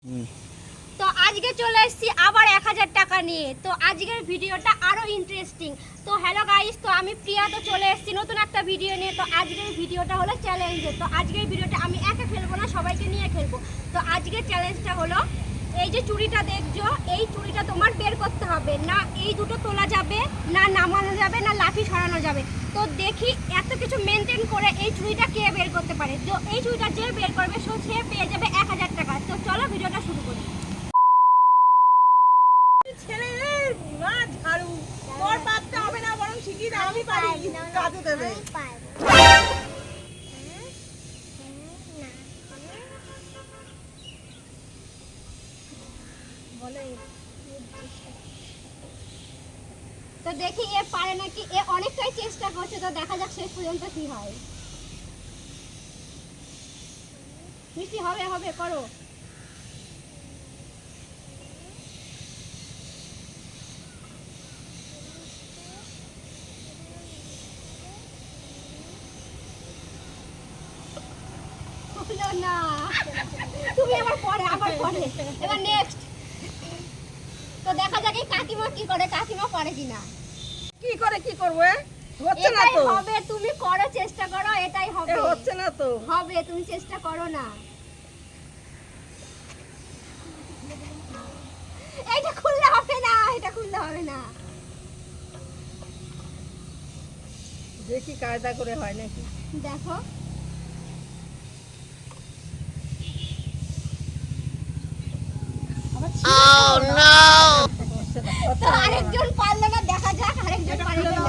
তো আজকে চলে এসেছি আবার এক হাজার টাকা নিয়ে। তো আজকের ভিডিওটা আরও ইন্টারেস্টিং তো হ্যালো গাইস তো আমি প্রিয়া, তো চলে এসেছি নতুন একটা ভিডিও নিয়ে। তো আজকের ভিডিওটা হলো চ্যালেঞ্জের তো আজকের ভিডিওটা আমি একা খেলব না, সবাইকে নিয়ে খেলব। তো আজকের চ্যালেঞ্জটা হলো, এই যে চুড়িটা দেখছ, এই চুড়িটা তোমার বের করতে হবে। না এই দুটো তোলা যাবে, না নামানো যাবে, না লাঠি সরানো যাবে। তো দেখি এত কিছু মেনটেন করে এই চুড়িটা কে বের করতে পারে। তো এই চুড়িটা যে বের করবে, সে পেয়ে যাবে এক হাজার টাকা তো চলো ভিডিওটা শুরু করি ছেলে মা ঝাড়ু তোর পারতে হবে না বরং শিখিয়ে দাও আমি পারি দেবে তো দেখি এ পারে নাকি, এ অনেকটাই চেষ্টা করছে, তো দেখা যাক শেষ পর্যন্ত কি হয়। মিষ্টি হবে হবে, করো। না। তুমি আবার পরে আবার পরে। এবার নেক্সট তো দেখা যাক এই কাকিমা কি করে কাকিমা করে কিনা। কি করে কি করব হচ্ছে না তো। হবে তুমি করো চেষ্টা করো এটাই হবে। হচ্ছে না তো। হবে তুমি চেষ্টা করো না। এটা খুললে হবে না এটা খুললে হবে না। দেখি কায়দা করে হয় নাকি। দেখো হচ্ছে না, তো হচ্ছে না। আরেকজন পারল না দেখা যাক আরেকজন পারল না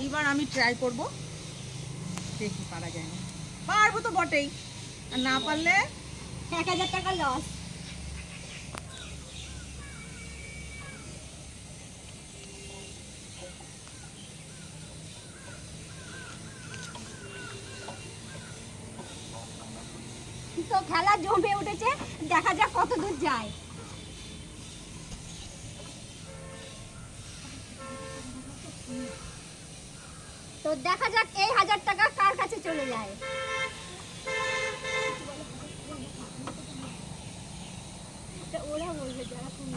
এইবার আমি ট্রাই করব। দেখি পারা যায় না। পারব তো বটেই। আর না পারলে? এক হাজার টাকা লস তো খেলা জমে উঠেছে, দেখা যাক কত দূর যায়। তো দেখা যাক এই হাজার টাকা কার কাছে চলে যায়।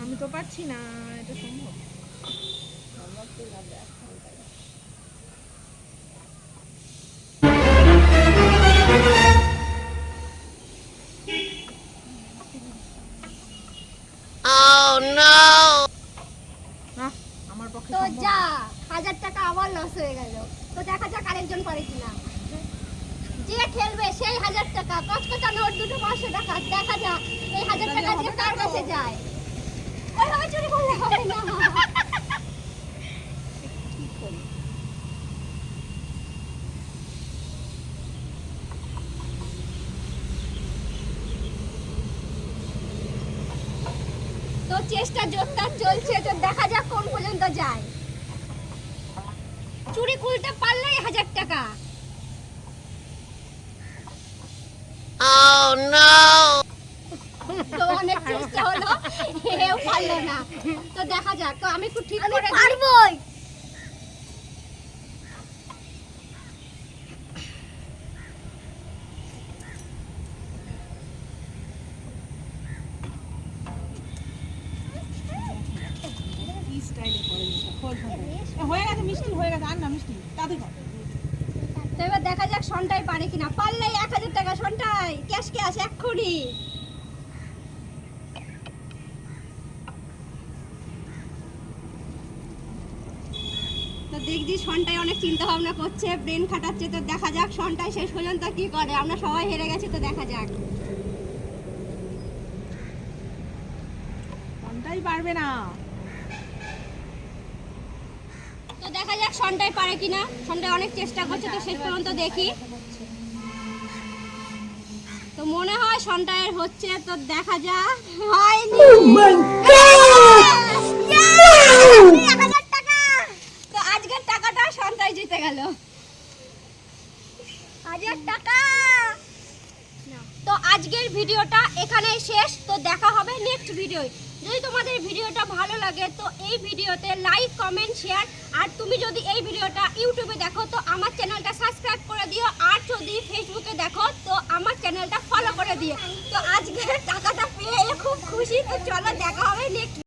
আমি তো পারছি না এটা সম্ভব। না আমার পক্ষে তো সম্ভব যা না। হাজার টাকা আবার লস হয়ে গেল। তো দেখা যাক আরেকজন পারে কিনা। যে খেলবে সেই হাজার টাকা। কচকচা নোট দুটো পাঁচশো টাকা। দেখা যাক এই হাজার টাকা যে কার কাছে যায়। ওইভাবে চুরি করলে হবে না। তো চেষ্টা জোরদার চলছে তো দেখা যাক কোন পর্যন্ত যায়। চুরি খুলতে পারলেই হাজার টাকা। তো অনেক চেষ্টা হলো এও পারল না। তো দেখা যাক তো আমি একটু ঠিক করে পারবোই কি স্টাইলে করে এটা? খোল খোল। এ, হয়ে গেছে মিষ্টি হয়ে গেছে আর না মিষ্টি। তাতে কর। তো এবার দেখা যাক সন্টাই পারে কিনা। পারলেই এক হাজার টাকা সন্টাই। ক্যাশ ক্যাশ এক্ষুনি। তো দেখছি সন্টাই অনেক চিন্তা ভাবনা করছে ব্রেন খাটাচ্ছে। তো দেখা যাক সন্টাই শেষ পর্যন্ত কি করে। আমরা সবাই হেরে গেছি তো দেখা যাক। কোনটাই পারবে না তো দেখা যাক সন্টাই পারে কিনা। সন্টাই অনেক চেষ্টা করছে তো শেষ পর্যন্ত দেখি। তো মনে হয় সন্টায়ের হচ্ছে তো দেখা যাক। হয়নি। টাকা! তো আজকের টাকাটা সন্তায় জিতে গেল। হাজার টাকা! তো আজকের ভিডিওটা এখানেই শেষ। তো দেখা হবে নেক্সট ভিডিও যদি তোমাদের ভিডিওটা ভালো লাগে, তো এই ভিডিওতে লাইক কমেন্ট শেয়ার আর তুমি যদি এই ভিডিওটা ইউটিউবে দেখো, তো আমার চ্যানেলটা সাবস্ক্রাইব করে দিও, আর যদি ফেসবুকে দেখো, তো আমার চ্যানেলটা ফলো করে দিও। তো আজকে টাকাটা পেয়ে খুব খুশি, তো চলো দেখা হবে নেক্সট